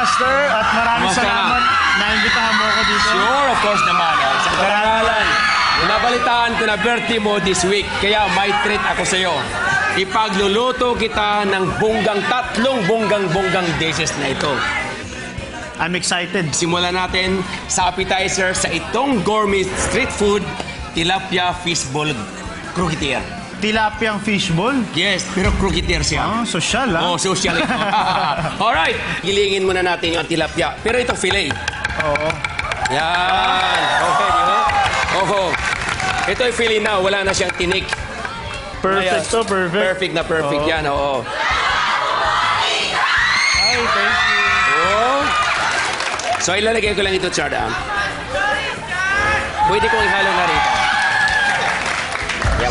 Master. At maraming Kumusta? salamat na imbitahan mo ako dito. Sure, of course naman. Oh. Sa karangalan, nabalitaan ko na birthday mo this week. Kaya may treat ako sa iyo. Ipagluluto kita ng bunggang tatlong bunggang-bunggang dishes na ito. I'm excited. Simulan natin sa appetizer sa itong gourmet street food, tilapia fishball croquetier. Tilapiyang fishball. Yes, pero croquetier siya. Ah, sosyal ah. Oh, social ito. Alright, gilingin muna natin yung tilapia. Pero ito fillet. Oo. Yan. Okay, di ba? Oho. Ito ay fillet na. Wala na siyang tinik. Perfect to, perfect. Perfect na perfect Oo. yan. Oo. Ay, thank you. Oh. So, ilalagay ko lang ito, Chard. Ah. Pwede kong ihalo na rito.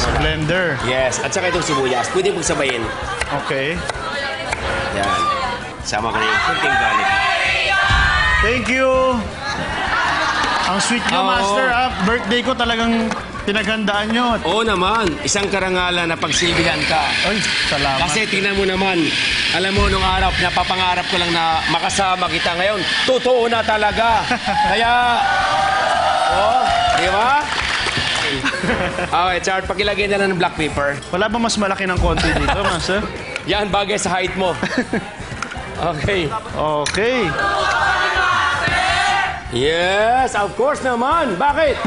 Na. Blender. Yes. At saka itong sibuyas. Pwede mong sabayin. Okay. Yan. Sama ko na yung kunting garlic. Thank you. Ang sweet nyo, Oo. Master. Ah, birthday ko talagang pinaghandaan nyo. Oo naman. Isang karangalan na pagsilbihan ka. Ay, salamat. Kasi tingnan mo naman, alam mo nung araw, napapangarap ko lang na makasama kita ngayon. Totoo na talaga. Kaya, Okay, Chard, pakilagay na lang ng black pepper. Wala ba mas malaki ng konti dito, Master? Yan, bagay sa height mo. Okay. Okay. Yes, of course naman. Bakit?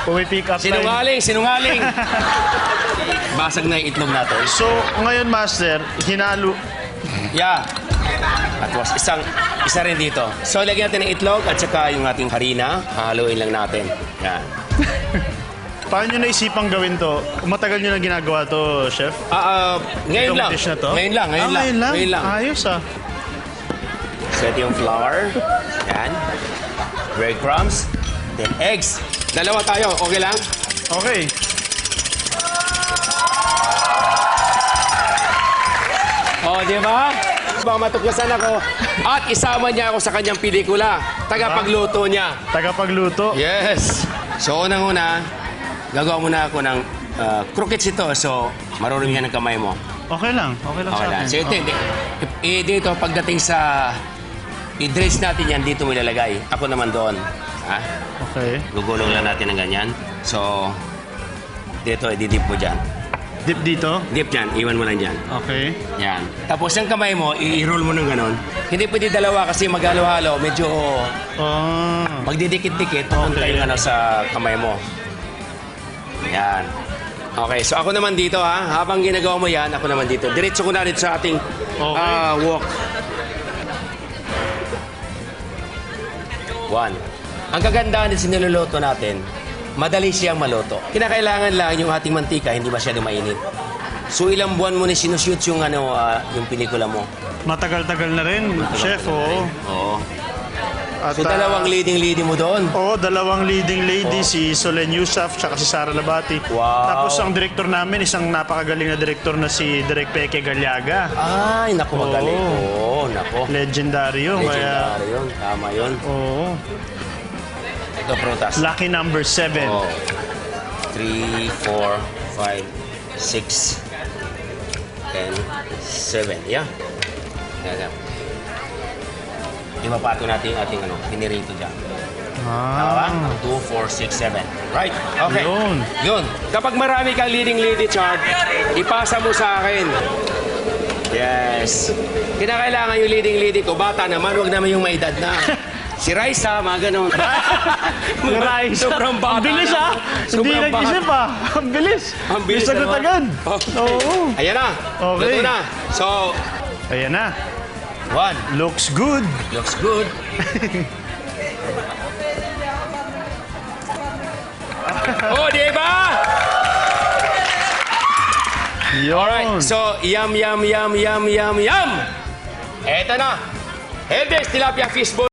Pumipick up line. Sinungaling, sinungaling. Basag na yung itlog natin. So, ngayon, Master, hinalo. Yeah. At was isang isa rin dito. So lagyan natin ng itlog at saka yung ating harina. Haluin lang natin. Yan. Paano nyo naisipang gawin to? Matagal nyo na ginagawa to, Chef? Ah, ah, ngayon Itong lang. dish na to? Ngayon lang, ngayon ah, lang. Ngayon lang? Ngayon lang. Ayos ah. Set yung flour. Yan. Breadcrumbs. Then eggs. Dalawa tayo. Okay lang? Okay. O, di ba? Baka matuklasan ako. At isama niya ako sa kanyang pelikula. Tagapagluto niya. Tagapagluto. Yes. So, unang-una, gagawa muna ako ng ah, croquettes ito. So, marunong yan ang kamay mo. Okay lang. Okay lang Okay sa lang. akin. So, ito, ito, eh, dito, pagdating sa i-dredge natin yan, dito mo ilalagay. Ako naman doon. Ha? Okay. Gugulong lang natin ng ganyan. So, dito, ididip mo dyan. Dip dito. Dip dyan, iwan mo lang dyan. Okay. Yan. Tapos yung kamay mo, i-roll mo ng ganon. Hindi pwede dalawa kasi maghalo-halo. Medyo Oh. magdidikit-dikit. Pupunta yung ano sa kamay mo. Yan. Okay, so ako naman dito ha. Habang ginagawa mo yan, ako naman dito. Diretso ko na rin sa ating Okay. ah, walk. One. Ang kagandahan din sa niluluto natin, madali siyang maluto. Kinakailangan lang yung ating mantika, hindi masyado mainit. So ilang buwan mo na sinushoot yung, ano, ah, yung pelikula mo? Matagal-tagal na rin, Chef. Oo. Oo. At, So ah, dalawang leading-leading mo doon. Oo, dalawang leading lady, si Solen Yusuf tsaka si Sara Labati. Wow. Tapos ang director namin, isang napakagaling na director na si Direk Peke Galyaga. Ay, naku, magaling. Oo, naku. Legendary yun. Legendary yun. Tama yun. oo. Ito, prutas. Lucky number 7. Oh. 3, 4, 5, 6, 10, 7. Yeah. Yan. Imapato natin yung ating ano, pinirito dyan. Tama ba? Ah. 2, 4, 6, 7. Right. Okay. Yun. Yun. Kapag marami kang leading lady chart, ipasa mo sa akin. Yes. Kinakailangan yung leading lady ko. Bata naman, wag naman yung may edad na. Si Raisa, mga ganun. Raisa. Sobrang bata. Ang bilis na. ah. Hindi Sobrang nag-isip bata. ah. Ang bilis. Ang bilis May sagot naman. agad. Oo. Ayan na. Okay. Luto na. So, Ayan na. one. Looks good. Looks good. oh, di ba? Yun. Alright, so yum, yum, yum, yum, yum, yum. Eto na. Elvis Tilapia Fishball